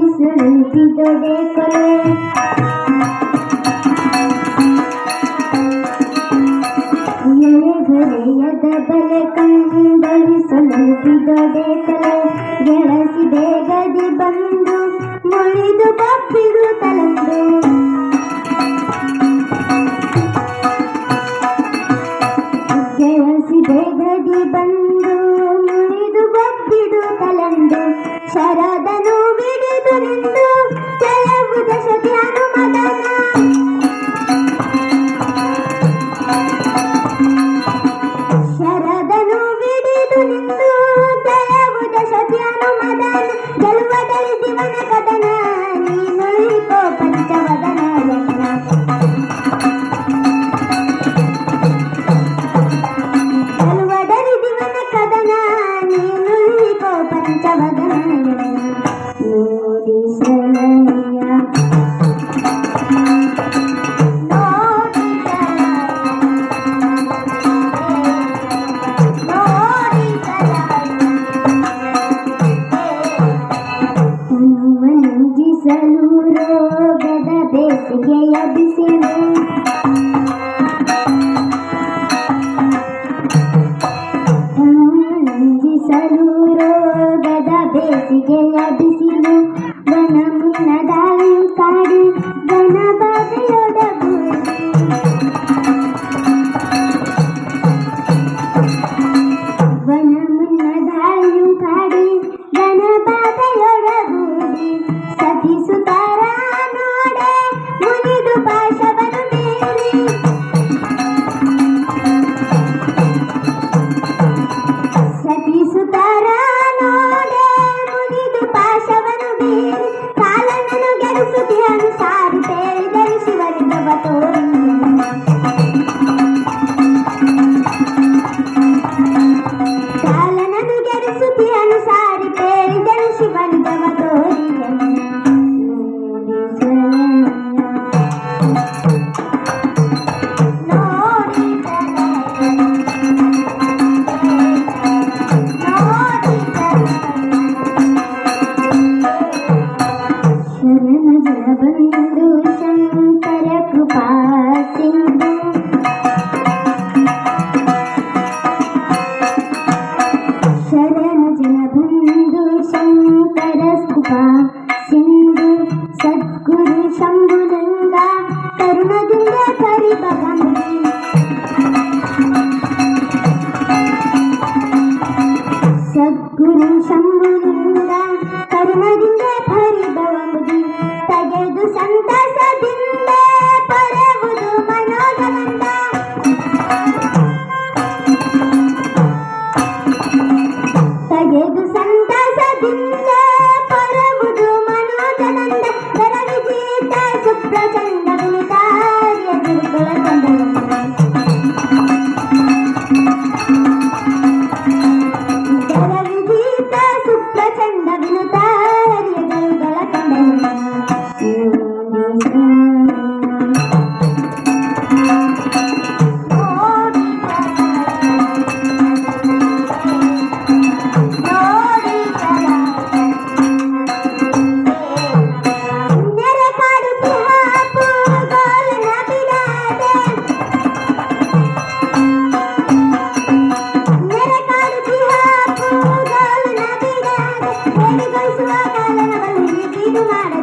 ಬಿಡದೆ ಕೊಲೆ. ಎಳೆಗರೆಯದ ಬಲೆ ಕಲೆ. ಗೆಳಸಿ ಬೇಗದಿ ಬಂದು ಮುಳಿದು ಬಬ್ಬಿಡು ತಲಂದು ದಶಕಿ ಅನುಮದನ ಗೆಲುವದಲ್ಲಿ ತನುವನುಜಿಸಲು ರೋಗದ ಬೇಸಿಗೆಯ ಬಿಸಿಲು. ನಂದಿಸಲು ರೋಗದ ಬೇಸಿಗೆಯ ಮುನಿದು ಪಾಶವನು ಬೀರಿ పరమజనబంధు శంకర కృపా సింధు శరణ జనబంధు శంకర కృపా సింధు సద్గురు శంభులింగా కరుణదింగ కరిపగంధి సద్గురు శంభులింగ ಮಾಡ